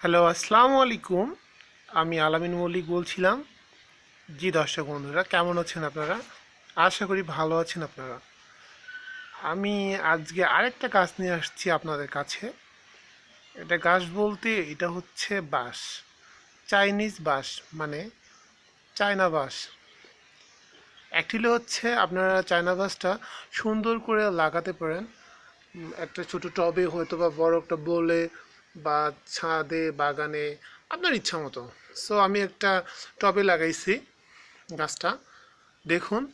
Hello, আসসালামু আলাইকুম। আমি আলামিন মল্লিক বলছিলাম। জি দর্শক বন্ধুরা, কেমন আছেন আপনারা? আশা করি ভালো আছেন আপনারা। আমি আজকে আরেকটা গাছ নিয়ে আসছি আপনাদের কাছে। এটা গাছ বলতে এটা হচ্ছে বাঁশ। চাইনিজ বাঁশ মানে চায়না বাঁশ। অ্যাকচুয়ালি হচ্ছে আপনারা চায়না বাঁশটা সুন্দর করে লাগাতে পারেন। একটা ছোট টবে হয়তো বা বড় একটা বোলে বা ছাদে, বাগানে, আপনার ইচ্ছা মতো। সো আমি একটা টবে লাগাইছি গাছটা। দেখুন,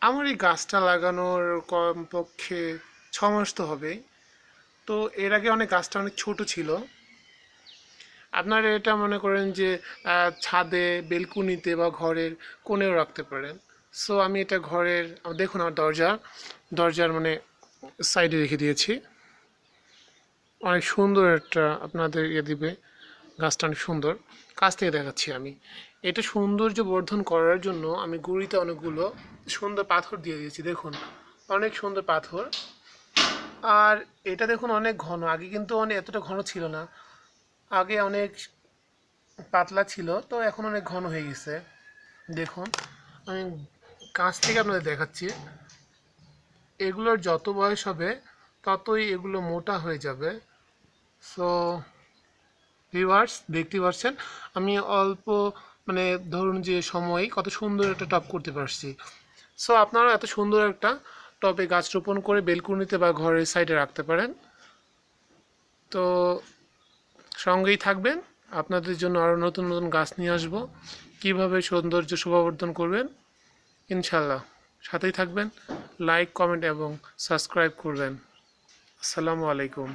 আমার এই গাছটা লাগানোর কমপক্ষে ছ মাস তো হবেই। তো, এর আগে অনেক গাছটা অনেক ছোট ছিল। আপনারা এটা মনে করেন যে ছাদে, বেলকুনিতে বা ঘরের কোণেও রাখতে পারেন। সো আমি এটা ঘরের, দেখুন আমার দরজা, দরজার মানে সাইডে রেখে দিয়েছি। অনেক সুন্দর একটা আপনাদের ইয়ে দিবে, গাছটা অনেক সুন্দর। কাছ থেকে দেখাচ্ছি আমি। এটা সৌন্দর্য বর্ধন করার জন্য আমি গুঁড়িতে অনেকগুলো সুন্দর পাথর দিয়ে দিয়েছি, দেখুন। অনেক সুন্দর পাথর। আর এটা দেখুন অনেক ঘন। আগে কিন্তু অনেক এতটা ঘন ছিল না। আগে অনেক পাতলা ছিল, তো এখন অনেক ঘন হয়ে গেছে। দেখুন, আমি কাছ থেকে আপনাদের দেখাচ্ছি। এগুলোর যত বয়স হবে, ততই এগুলো মোটা হয়ে যাবে। সো ভিউয়ার্স দেখতে পাচ্ছেন, আমি অল্প মানে ধরুন যে সময় কত সুন্দর একটা টপ করতে পারছি। সো আপনারা এত সুন্দর একটা টবে গাছ রোপণ করে বেলকুনিতে বা ঘরের সাইডে রাখতে পারেন। তো, সঙ্গেই থাকবেন। আপনাদের জন্য আরও নতুন নতুন গাছ নিয়ে আসব। কীভাবে সৌন্দর্য শোভাবর্ধন করবেন? ইনশাল্লাহ সাথেই থাকবেন। লাইক কমেন্ট এবং সাবস্ক্রাইব করবেন। আসসালামু আলাইকুম।